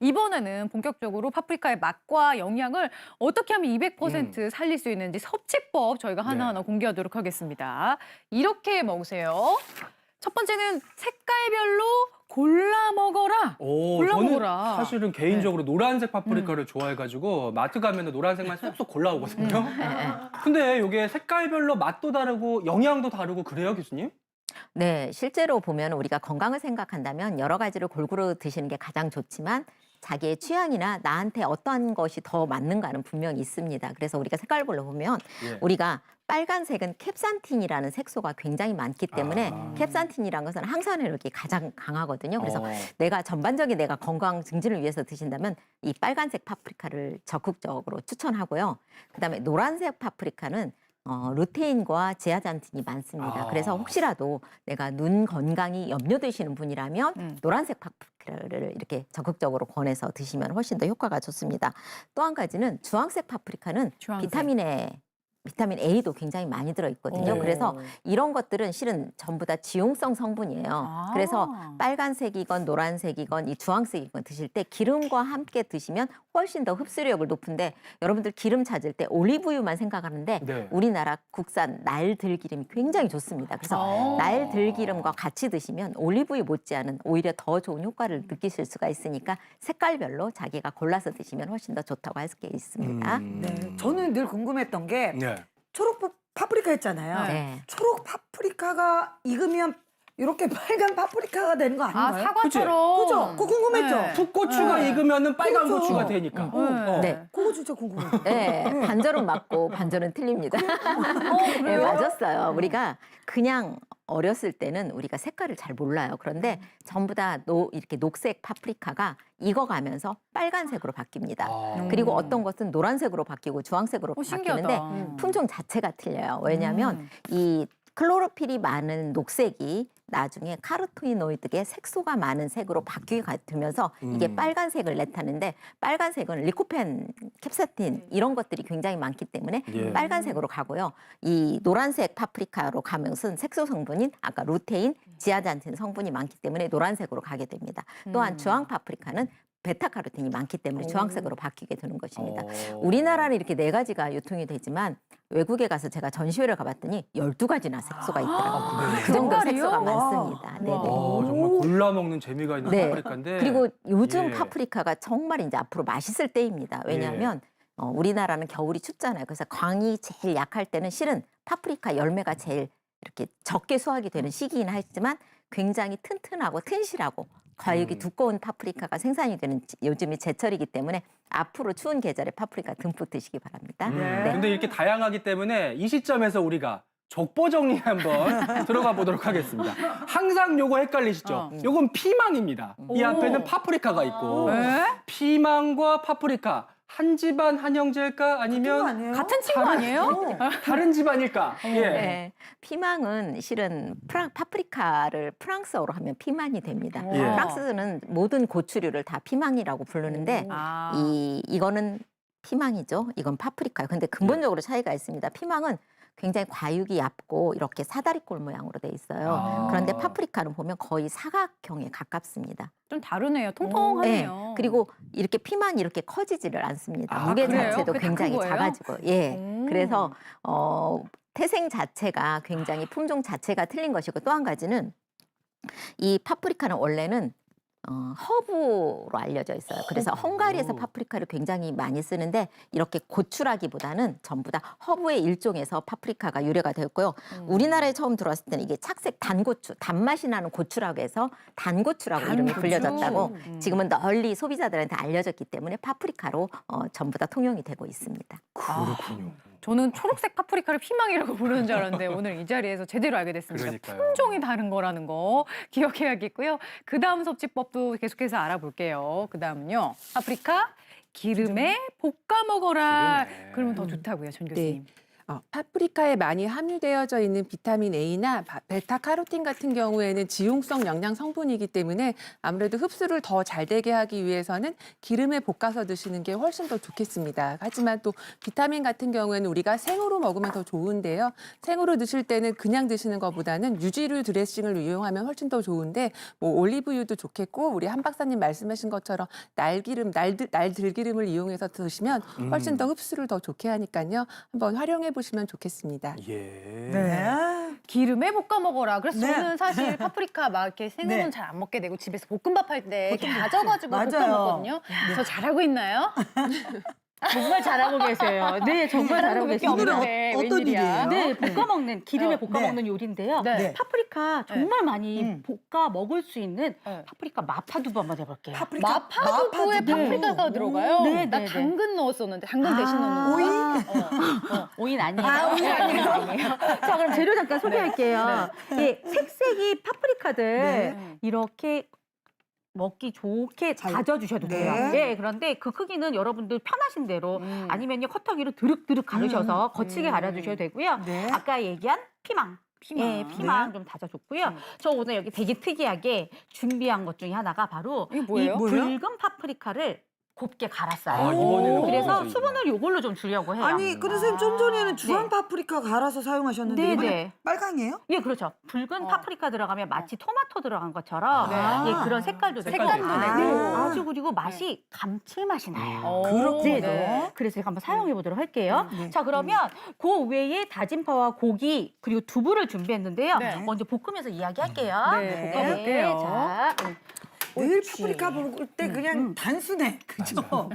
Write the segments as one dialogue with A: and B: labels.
A: 이번에는 본격적으로 파프리카의 맛과 영양을 어떻게 하면 200% 살릴 수 있는지 섭취법 저희가 하나하나 공개하도록 하겠습니다. 이렇게 먹으세요. 첫 번째는 색깔별로 골라 먹어라.
B: 오,
A: 골라
B: 저는
A: 먹어라.
B: 사실은 개인적으로 노란색 파프리카를 좋아해가지고 마트 가면 노란색만 쏙쏙 골라오거든요. 근데 이게 색깔별로 맛도 다르고 영양도 다르고 그래요, 교수님?
C: 네, 실제로 보면 우리가 건강을 생각한다면 여러 가지를 골고루 드시는 게 가장 좋지만 자기의 취향이나 나한테 어떠한 것이 더 맞는가는 분명히 있습니다. 그래서 우리가 색깔별로 보면
B: 예.
C: 우리가 빨간색은 캡산틴이라는 색소가 굉장히 많기 때문에
B: 아.
C: 캡산틴이라는 것은 항산화력이 가장 강하거든요. 그래서
B: 어.
C: 내가 전반적인 내가 건강 증진을 위해서 드신다면 이 빨간색 파프리카를 적극적으로 추천하고요. 그다음에 노란색 파프리카는 어, 루테인과 제아잔틴이 많습니다.
B: 아.
C: 그래서 혹시라도 내가 눈 건강이 염려되시는 분이라면
A: 음.
C: 노란색 파프리카를 이렇게 적극적으로 권해서 드시면 훨씬 더 효과가 좋습니다. 또 한 가지는 주황색 파프리카는
A: 주황색.
C: 비타민에 비타민 A도 굉장히 많이 들어 있거든요.
A: 오.
C: 그래서 이런 것들은 실은 전부 다 지용성 성분이에요.
A: 아.
C: 그래서 빨간색이건 노란색이건 이 주황색이건 드실 때 기름과 함께 드시면 훨씬 더 흡수력을 높은데 여러분들 기름 찾을 때 올리브유만 생각하는데
B: 네.
C: 우리나라 국산 날들기름이 굉장히 좋습니다. 그래서
A: 어.
C: 날들기름과 같이 드시면 올리브유 못지않은 오히려 더 좋은 효과를 느끼실 수가 있으니까 색깔별로 자기가 골라서 드시면 훨씬 더 좋다고 할 수 있습니다.
B: 음.
D: 네, 저는 늘 궁금했던 게
B: 네.
D: 초록 파- 파프리카 했잖아요.
C: 네.
D: 초록 파프리카가 익으면 이렇게 빨간 파프리카가 되는 거
A: 아,
D: 아닌가요?
A: 사과처럼.
D: 그죠? 그거 궁금했죠?
A: 네.
B: 풋고추가
A: 네.
B: 익으면 빨간
D: 그렇죠.
B: 고추가 되니까.
D: 음.
B: 어.
C: 네.
D: 그거 진짜 궁금해요.
C: 네, 반절은 맞고 반절은 틀립니다. 네? 맞았어요. 우리가 그냥 어렸을 때는 우리가 색깔을 잘 몰라요. 그런데 전부 다 노, 이렇게 녹색 파프리카가 익어가면서 빨간색으로 바뀝니다.
B: 아.
C: 그리고
A: 음.
C: 어떤 것은 노란색으로 바뀌고 주황색으로
A: 어, 신기하다.
C: 바뀌는데
A: 음.
C: 품종 자체가 틀려요. 왜냐하면
A: 음.
C: 이 클로로필이 많은 녹색이 나중에 카로토이노이드의 색소가 많은 색으로 바뀌게 되면서 이게
B: 음.
C: 빨간색을 나타내는데 빨간색은 리코펜, 캡사틴 이런 것들이 굉장히 많기 때문에
B: 예.
C: 빨간색으로 가고요. 이 노란색 파프리카로 가면은 색소 성분인 아까 루테인, 지아잔틴 성분이 많기 때문에 노란색으로 가게 됩니다. 또한
A: 음.
C: 주황 파프리카는 베타카로틴이 많기 때문에 주황색으로 바뀌게 되는 것입니다.
B: 어.
C: 우리나라는 이렇게 네 가지가 유통이 되지만 외국에 가서 제가 전시회를 가봤더니 12가지나 색소가 있더라고요.
B: 그래요?
C: 그 정도
A: 색깔이요?
C: 색소가
D: 와.
C: 많습니다. 네네.
B: 어, 정말 골라 먹는 재미가 있는
C: 네.
B: 파프리카인데.
C: 그리고 요즘
B: 예.
C: 파프리카가 정말 이제 앞으로 맛있을 때입니다. 왜냐하면 어, 우리나라는 겨울이 춥잖아요. 그래서 광이 제일 약할 때는 실은 파프리카 열매가 제일 이렇게 적게 수확이 되는 시기이긴 하지만 굉장히 튼튼하고 튼실하고 과육이
B: 음.
C: 두꺼운 파프리카가 생산이 되는 지- 요즘이 제철이기 때문에 앞으로 추운 계절에 파프리카 듬뿍 드시기 바랍니다.
B: 음.
C: 네.
B: 근데 이렇게 다양하기 때문에 이 시점에서 우리가 족보 정리 한번 들어가 보도록 하겠습니다. 항상 요거 헷갈리시죠?
A: 어.
B: 요건 피망입니다. 이
A: 오.
B: 앞에는 파프리카가 있고
A: 네?
B: 피망과 파프리카 한 집안 한 형제일까 아니면
D: 아니에요?
A: 같은 친구 아니에요?
D: 어.
B: 다른 집안일까? 예.
C: 네. 피망은 실은 프랑, 파프리카를 프랑스어로 하면 피망이 됩니다.
A: 예.
C: 프랑스는 모든 고추류를 다 피망이라고 부르는데
A: 아.
C: 이 이거는 피망이죠. 이건 파프리카요. 근데 근본적으로 차이가 있습니다. 피망은 굉장히 과육이 얇고 이렇게 사다리꼴 모양으로 돼 있어요.
B: 아.
C: 그런데 파프리카는 보면 거의 사각형에 가깝습니다.
A: 좀 다르네요. 통통하네요.
C: 네. 그리고 이렇게 피망이 이렇게 커지지를 않습니다.
B: 아,
C: 무게
A: 그래요?
C: 자체도
A: 그게
C: 굉장히
A: 거예요?
C: 작아지고, 예.
A: 음.
C: 그래서 어, 태생 자체가 굉장히 품종 자체가 틀린 것이고 또 한 가지는 이 파프리카는 원래는 어, 허브로 알려져 있어요. 그래서. 헝가리에서 파프리카를 굉장히 많이 쓰는데 이렇게 고추라기보다는 전부 다 허브의 일종에서 파프리카가 유래가 되었고요.
A: 음.
C: 우리나라에 처음 들어왔을 때는 이게 착색 단고추, 단맛이 나는 고추라고 해서 단고추라고 이름이
A: 단고추.
C: 불려졌다고
A: 음.
C: 지금은 널리 소비자들한테 알려졌기 때문에 파프리카로 어, 전부 다 통용이 되고 있습니다.
B: 그렇군요.
A: 저는 초록색 파프리카를 피망이라고 부르는 줄 알았는데 오늘 이 자리에서 제대로 알게 됐습니다.
B: 그러니까요.
A: 품종이 다른 거라는 거 기억해야겠고요. 그 다음 섭취법도 계속해서 알아볼게요. 그 다음은요. 파프리카 기름에 볶아 먹어라.
B: 기름에.
A: 그러면 더 좋다고요, 전 교수님.
E: 어, 파프리카에 많이 함유되어져 있는 비타민 A나 바- 베타카로틴 같은 경우에는 지용성 영양 성분이기 때문에 아무래도 흡수를 더 잘 되게 하기 위해서는 기름에 볶아서 드시는 게 훨씬 더 좋겠습니다. 하지만 또 비타민 같은 경우에는 우리가 생으로 먹으면 더 좋은데요. 생으로 드실 때는 그냥 드시는 것보다는 유지류 드레싱을 이용하면 훨씬 더 좋은데 뭐 올리브유도 좋겠고 우리 한 박사님 말씀하신 것처럼 날기름, 날들, 날들기름을 이용해서 드시면 훨씬 더 흡수를 더 좋게 하니까요. 한번 활용해 보시면 좋겠습니다.
B: 예.
D: 네.
A: 기름에 볶아 먹어라. 그래서
D: 네.
A: 저는 사실 파프리카 막 이렇게 생으로는
D: 네.
A: 잘 안 먹게 되고 집에서 볶음밥 할 때 이렇게 다져가지고 볶아
D: 맞아요.
A: 먹거든요. 저 잘하고 있나요?
F: 정말 잘하고 계세요. 네, 정말 잘하고
A: 게
F: 계십니다.
A: 없는데
D: 어떤
A: 웬일이야?
D: 일이에요?
F: 네, 볶아 먹는 기름에
A: 어,
F: 볶아
D: 네.
F: 먹는 요리인데요.
A: 네.
D: 네.
F: 파프리카 정말 많이
D: 음.
F: 볶아 먹을 수 있는
A: 네.
F: 파프리카 마파두부 한번 해볼게요.
D: 파프리카.
A: 마파두부에
D: 마파두부.
A: 파프리카가 들어가요?
F: 네,
A: 나
F: 네, 네.
A: 당근 넣었었는데 당근 대신
F: 아,
A: 넣는 거.
D: 오이?
F: 오인 아니에요.
A: 아, 오이 아니에요?
F: 아니에요. 자, 그럼 재료 잠깐 소개할게요. 예, 색색이 파프리카들
A: 네.
F: 이렇게 먹기 좋게
D: 잘-
F: 다져 주셔도 돼요.
D: 네.
F: 예, 그런데 그 크기는 여러분들 편하신 대로
A: 음.
F: 아니면요 커터기로 드륵드륵 가르셔서 거치게
A: 음.
F: 갈아 주셔도 되고요.
D: 네.
F: 아까 얘기한 피망.
A: 피망.
F: 예, 피망
D: 네.
F: 좀 다져줬고요.
A: 음.
F: 저 오늘 여기 되게 특이하게 준비한 것 중에 하나가 바로
A: 이게 뭐예요?
F: 이
D: 뭐예요?
F: 붉은 파프리카를 곱게 갈았어요.
B: 아, 이번에는
F: 그래서
B: 그거죠,
F: 수분을 요걸로 좀 주려고 해요.
D: 아니, 근데 선생님 좀 전에는 주황
F: 네.
D: 파프리카 갈아서 사용하셨는데
F: 네,
D: 이번에
F: 네.
D: 빨강이에요?
F: 예, 그렇죠. 붉은
A: 어.
F: 파프리카 들어가면 마치 토마토 들어간 것처럼
A: 네.
F: 예, 그런 색깔도 내고
A: 색감도
D: 내고.
F: 네,
D: 아.
F: 아주 그리고 맛이 감칠맛이 나요.
A: 어,
D: 그렇군요.
F: 네. 그래서 제가 한번 사용해 보도록 할게요.
D: 네.
F: 자, 그러면 그 외에 다진 파와 고기 그리고 두부를 준비했는데요.
A: 네.
F: 먼저 볶으면서 이야기할게요.
A: 네,
F: 볶아볼게요. 자, 음.
D: 늘. 파프리카 먹을 때 그냥 단순해. 그죠? 어?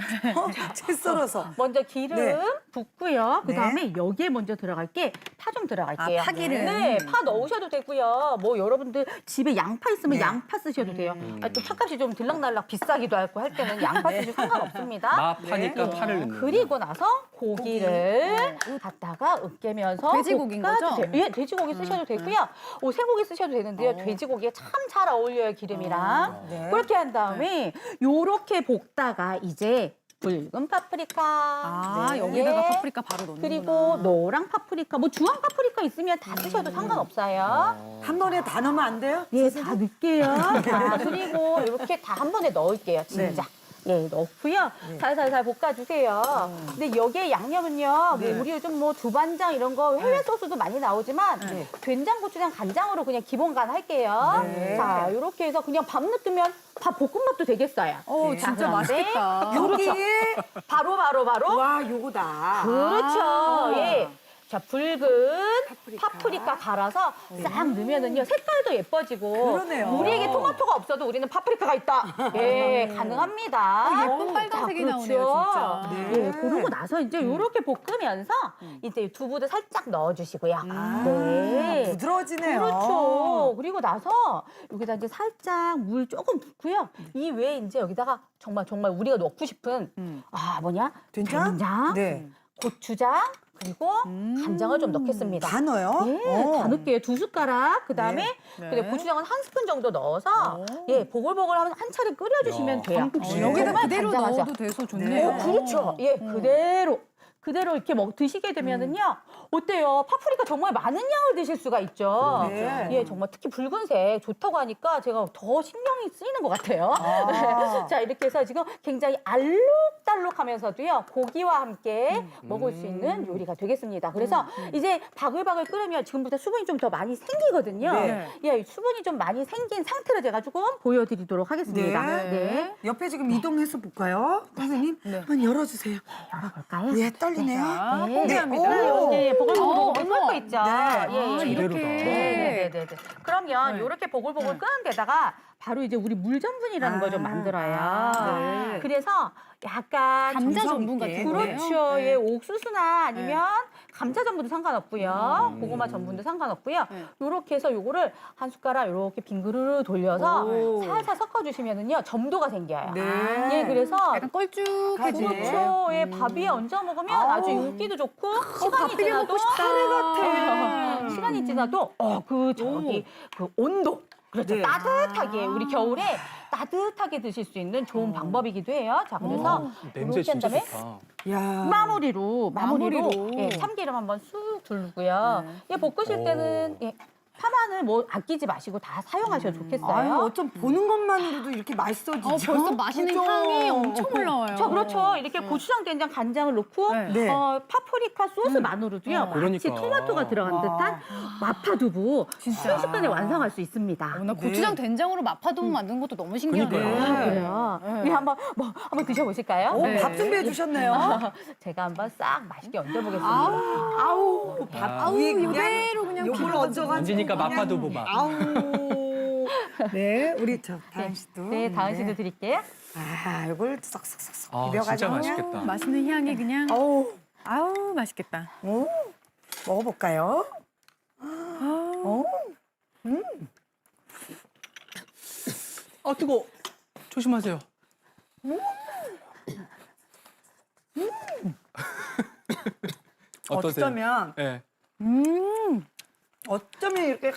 D: 채 썰어서.
F: 먼저 기름
D: 네.
F: 붓고요. 그
D: 네.
F: 다음에 여기에 먼저 들어갈 게 파 좀 들어갈게요.
A: 아, 파기름.
F: 네, 파 넣으셔도 되고요. 뭐 여러분들 집에 양파 있으면
D: 네.
F: 양파 쓰셔도 돼요.
B: 음.
F: 아, 또 차값이 좀 들락날락 비싸기도 하고 할 때는 양파 쓰셔도 상관없습니다.
B: 마파니까
F: 네.
B: 파를 넣는.
F: 그리고 나서 고기를 갖다가 으깨면서
A: 돼지고기인. 거죠?
F: 예, 돼지고기 쓰셔도 되고요. 오, 쇠고기 쓰셔도 되는데요.
A: 어.
F: 돼지고기에 참 잘 어울려요, 기름이랑.
D: 네.
F: 그렇게 한 다음에 요렇게 볶다가 이제 붉은 파프리카.
A: 아,
F: 네.
A: 여기다가
F: 예.
A: 파프리카 바로 넣는
F: 그리고 노랑 파프리카, 뭐 주황 파프리카 있으면 다 쓰셔도 상관없어요.
D: 한 번에 다 넣으면 안 돼요?
F: 예, 다 넣을게요. 자, 그리고 이렇게 다 한 번에 넣을게요, 진짜. 예, 넣고요. 살살살 볶아주세요. 근데 여기에 양념은요,
D: 네.
F: 뭐 우리 요즘 뭐 두반장 이런 거 해외 소스도 많이 나오지만
D: 네.
F: 된장, 고추장, 간장으로 그냥 기본 간 할게요.
D: 네.
F: 자, 이렇게 해서 그냥 밥 넣으면 밥 볶음밥도 되겠어요.
A: 어,
D: 네.
A: 진짜
F: 자,
A: 맛있겠다.
D: 여기에
F: 바로 바로 바로
D: 와 요거다.
F: 그렇죠.
A: 아.
F: 예. 자, 붉은
D: 파프리카.
F: 갈아서 싹 넣으면은요, 색깔도 예뻐지고.
D: 그러네요.
F: 우리에게 토마토가 없어도 우리는 파프리카가 있다. 예, 가능합니다.
A: 어, 예쁜 빨간색이
F: 자,
A: 나오네요, 진짜.
D: 네.
F: 예, 그러고 나서 이제 이렇게 볶으면서 이제 두부도 살짝 넣어주시고요.
D: 아,
F: 네.
D: 부드러워지네요.
F: 그렇죠. 그리고 나서 여기다 이제 살짝 물 조금 붓고요. 이 외에 이제 여기다가 정말 정말 우리가 넣고 싶은
A: 음.
F: 아 뭐냐
D: 된장?
F: 된장,
D: 네.
F: 고추장 그리고
A: 음.
F: 간장을 좀 넣겠습니다.
D: 다 넣어요?
F: 예,
D: 어.
F: 다 넣을게요. 두 숟가락. 그 다음에
A: 네.
F: 근데 고추장은 한 스푼 정도 넣어서
A: 오.
F: 예 보글보글 하면 한 차례 끓여 주시면
B: 야,
F: 돼요.
A: 어,
D: 네.
A: 여기다
F: 정말
A: 그대로
F: 간장하죠.
A: 넣어도 돼서 좋네요.
F: 어, 그렇죠. 예, 그대로. 그대로 이렇게 먹 드시게 되면은요 어때요? 파프리카 정말 많은 양을 드실 수가 있죠.
D: 네.
F: 예, 정말 특히 붉은색 좋다고 하니까 제가 더 신경이 쓰이는 것 같아요.
D: 아.
F: 자 이렇게 해서 지금 굉장히 알록달록하면서도요 고기와 함께 먹을 수 있는 요리가 되겠습니다. 그래서 이제 바글바글 끓으면 지금부터 수분이 좀 더 많이 생기거든요.
D: 네.
F: 예, 수분이 좀 많이 생긴 상태로 제가 조금 보여드리도록 하겠습니다.
D: 네.
F: 네.
D: 옆에 지금 이동해서 볼까요? 선생님
A: 네.
D: 한번 열어주세요.
F: 열어볼까요?
D: 예, 떨 리네요.
A: 자,
F: 네.
A: 공개합니다.
D: 네. 오.
F: 여기 보글보글
A: 어,
F: 끓고
A: 어머.
F: 있죠.
D: 네.
F: 예,
A: 아,
F: 예.
A: 이렇게.
F: 네 네네네. 그러면
A: 네.
F: 이렇게 보글보글
A: 네.
F: 끓은 데다가 바로 이제 우리 물 전분이라는 걸좀
D: 아.
F: 만들어요.
A: 네.
F: 그래서 약간
A: 감자
D: 정성
A: 전분
D: 있게.
A: 같은 거예요?
F: 그렇죠.
A: 네.
F: 예, 옥수수나 아니면 감자 전분도 상관없고요.
B: 음.
F: 고구마 전분도 상관없고요.
A: 네.
F: 요렇게 해서 요거를 한 숟가락 요렇게 빙그르르 돌려서
D: 오.
F: 살살 섞어주시면은요 점도가 생겨요.
D: 네.
F: 예, 그래서
A: 약간 껄쭉해지네.
F: 그렇죠. 예, 밥 위에 얹어 먹으면
D: 아우.
F: 아주 인기도 좋고 시간이
A: 밥 비벼
F: 지나도.
A: 카레
F: 같아. 시간이 지나도 어 그 저기 그 온도 그렇죠.
D: 네.
F: 따뜻하게 우리 겨울에 따뜻하게 드실 수 있는 좋은 방법이기도 해요. 자, 그래서
B: 어, 냄새
F: 이렇게 한
B: 진짜
F: 다음에
B: 좋다.
D: 야.
F: 마무리로 마무리로,
A: 마무리로.
F: 예, 참기름 한번 쑥 두르고요. 예, 볶으실
B: 오.
F: 때는 예, 파마늘 뭐 아끼지 마시고 다 사용하셔도 좋겠어요.
D: 아유, 어쩜 보는 것만으로도 이렇게 맛있어지죠?
A: 어, 벌써 맛있는
D: 그죠?
A: 향이 엄청 올라와요.
F: 저 그렇죠. 이렇게 고추장, 된장, 간장을 넣고
A: 네.
D: 네.
F: 어, 파프리카 소스만으로도요.
A: 어.
F: 마치
B: 그러니까.
F: 토마토가 들어간
D: 와.
F: 듯한 마파두부
A: 진짜.
F: 순식간에 완성할 수 있습니다.
A: 어, 나 고추장 된장으로 마파두부 만든 것도 너무 신기하네요.
B: 그러니까요.
F: 아, 그래요.
A: 네.
F: 예, 한번 뭐 한번 드셔보실까요?
D: 오,
A: 네.
D: 밥 준비해 주셨네요.
F: 제가 한번 싹 맛있게 얹어보겠습니다.
D: 아우, 밥
B: 아.
D: 위에 그냥
A: 이대로 그냥
D: 요걸. 얹어가지고
B: 얹으니까
D: 그냥
B: 마파두부 맛.
D: 아우. 네, 우리 저 다은 씨도.
F: 네, 다은 씨도 드릴게요.
D: 아, 이걸 싹싹싹싹
B: 아,
D: 비벼가지고
B: 진짜
D: 그냥.
B: 맛있겠다.
A: 맛있는 향이 그냥
D: 어우,
A: 아우 맛있겠다.
D: 오, 먹어볼까요?
B: 아 뜨거. 조심하세요. 어떠세요?
D: 어쩌면
B: 네.
D: 어쩌면 이렇게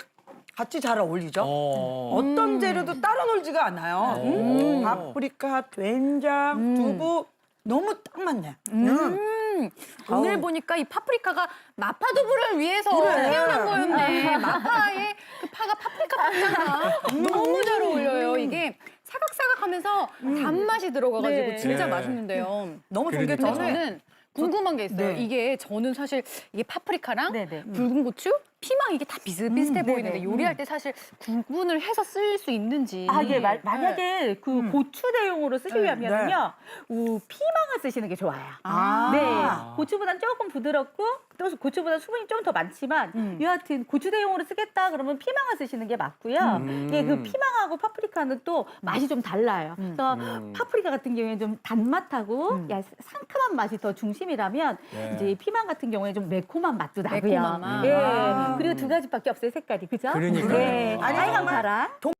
D: 같이 잘 어울리죠?
B: 어.
D: 어떤 재료도 따로 놀지가 않아요.
B: 음.
D: 파프리카, 된장, 두부 너무 딱 맞네. 음.
A: 음, 오늘
D: 아우.
A: 보니까 이 파프리카가 마파두부를 위해서
D: 그래.
A: 태어난 거였네. 마파의 그 파가 파프리카 파잖아. 너무 잘 어울려요. 이게 사각사각하면서 단맛이 들어가가지고
F: 네.
A: 진짜
B: 네.
A: 맛있는데요.
D: 너무
B: 그러니까.
A: 근데
D: 좋겠죠?
A: 저는 궁금한 게 있어요.
D: 네.
A: 이게 저는 사실 이게 파프리카랑
F: 네네.
A: 붉은 고추, 피망 이게 다 비슷비슷해 보이는데
F: 네네.
A: 요리할 때 사실 구분을 해서 쓸 수 있는지.
F: 아, 예, 마- 만약에 그 고추 대용으로 쓰기
A: 네.
F: 위하면요, 우, 피망을 쓰시는 게 좋아요.
A: 아.
F: 네, 고추보단 조금 부드럽고 또 고추보다 수분이 좀 더 많지만
A: 음.
F: 여하튼 고추 대용으로 쓰겠다 그러면 피망을 쓰시는 게 맞고요.
B: 음.
F: 예, 그 피망하고 파프리카는 또 맛이 좀 달라요.
A: 음.
F: 그래서
B: 음.
F: 파프리카 같은 경우에는 좀 단맛하고
A: 음.
F: 야, 상큼한 맛이 더 중심이라면
B: 네.
F: 이제 피망 같은 경우에 좀 매콤한 맛도 나고요.
A: 매콤한 맛.
F: 예,
D: 아.
F: 그리고 두 가지밖에 없어요 색깔이 그죠?
B: 그러니까요.
F: 네,
B: 아.
F: 빨강 파랑.